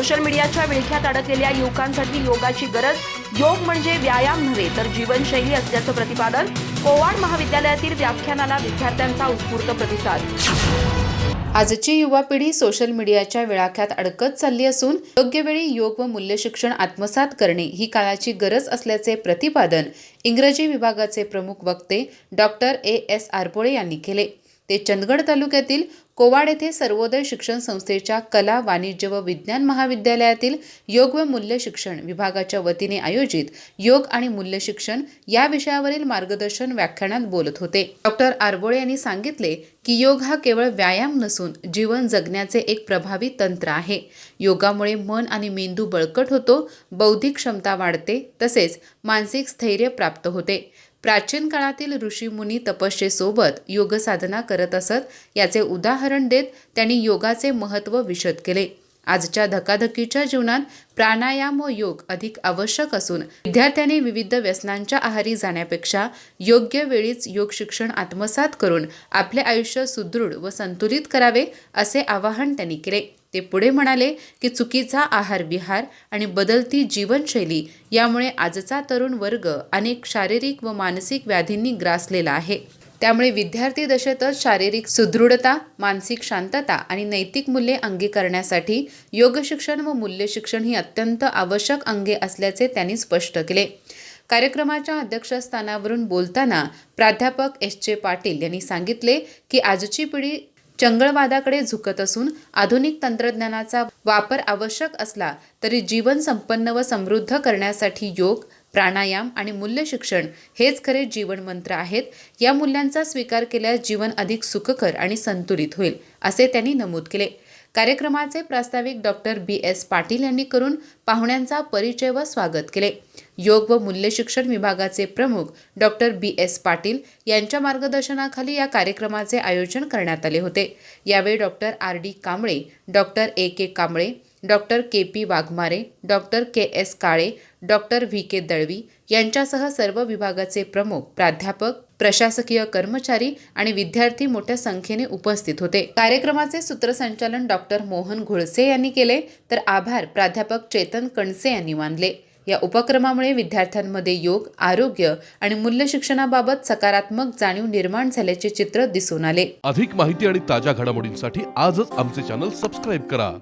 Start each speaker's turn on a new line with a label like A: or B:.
A: Social मीडियाच्या विळख्यात अडकलेल्या युवकांसाठी योगाची गरज. योग म्हणजे व्यायाम नव्हे तर जीवनशैली असल्याचं प्रतिपादन कोवाड महाविद्यालयातील व्याख्यानाला विद्यार्थ्यांचा उत्स्फूर्त प्रतिसाद.
B: आजची युवा पिढी सोशल मीडियाच्या विळाख्यात अडकत चालली असून योग्य वेळी योग व मूल्य शिक्षण आत्मसात करणे ही काळाची गरज असल्याचे प्रतिपादन इंग्रजी विभागाचे प्रमुख वक्ते डॉक्टर ए एस आरपोळे यांनी केले. ते चंदगड तालुक्यातील कोवाड येथे सर्वोदय शिक्षण संस्थेच्या कला वाणिज्य व विज्ञान महाविद्यालयातील योग व मूल्य शिक्षण विभागाच्या वतीने आयोजित योग आणि मूल्य शिक्षण या विषयावरील मार्गदर्शन व्याख्यानात बोलत होते. डॉक्टर आरबोळे यांनी सांगितले की योग हा केवळ व्यायाम नसून जीवन जगण्याचे एक प्रभावी तंत्र आहे. योगामुळे मन आणि मेंदू बळकट होतो बौद्धिक क्षमता वाढते तसेच मानसिक स्थैर्य प्राप्त होते. प्राचीन काळातील ऋषीमुनी तपस्येसोबत योगसाधना करत असत याचे उदाहरण देत त्यांनी योगाचे महत्त्व विशद केले. आजच्या धकाधकीच्या जीवनात प्राणायाम व योग अधिक आवश्यक असून विद्यार्थ्यांनी विविध व्यसनांच्या आहारी जाण्यापेक्षा योग्य वेळीच योग शिक्षण आत्मसात करून आपले आयुष्य सुदृढ व संतुलित करावे असे आवाहन त्यांनी केले. ते पुढे म्हणाले की चुकीचा आहार विहार आणि बदलती जीवनशैली यामुळे आजचा तरुण वर्ग अनेक शारीरिक व मानसिक व्याधींनी ग्रासलेला आहे. त्यामुळे विद्यार्थी दशेतच शारीरिक सुदृढता मानसिक शांतता आणि नैतिक मूल्ये अंगीकारण्यासाठी योग शिक्षण व मूल्य शिक्षण ही अत्यंत आवश्यक अंगे असल्याचे त्यांनी स्पष्ट केले. कार्यक्रमाच्या अध्यक्षस्थानावरून बोलताना प्राध्यापक एस जे पाटील यांनी सांगितले की आजची पिढी चंगळवादाकडे झुकत असून आधुनिक तंत्रज्ञानाचा वापर आवश्यक असला तरी जीवन संपन्न व समृद्ध करण्यासाठी योग प्राणायाम आणि मूल्य शिक्षण हेच खरे जीवन मंत्र आहेत. या मूल्यांचा स्वीकार केल्यास जीवन अधिक सुखकर आणि संतुलित होईल असे त्यांनी नमूद केले. कार्यक्रमाचे प्रास्ताविक डॉक्टर बी. एस. पाटील यांनी करून पाहुण्यांचा परिचय व स्वागत केले. योग व मूल्य शिक्षण विभागाचे प्रमुख डॉक्टर बी. एस. पाटील यांच्या मार्गदर्शनाखाली या कार्यक्रमाचे आयोजन करण्यात आले होते. यावेळी doctor R. D. Kamble doctor A. K. Kamble doctor K P Waghmare doctor K S Kale doctor V. K. Dalvi यांच्यासह सर्व विभागाचे प्रमुख प्राध्यापक प्रशासकीय कर्मचारी आणि विद्यार्थी मोठ्या संख्येने उपस्थित होते. कार्यक्रमाचे सूत्रसंचालन डॉक्टर मोहन घोळसे यांनी केले तर आभार प्राध्यापक चेतन कणसे यांनी मानले. या उपक्रमामुळे विद्यार्थ्यांमध्ये योग आरोग्य आणि मूल्य शिक्षणाबाबत सकारात्मक जाणीव निर्माण झाल्याचे चित्र दिसून आले.
C: अधिक माहिती आणि ताज्या घडामोडींसाठी आजच आमचे चॅनल सबस्क्राईब करा.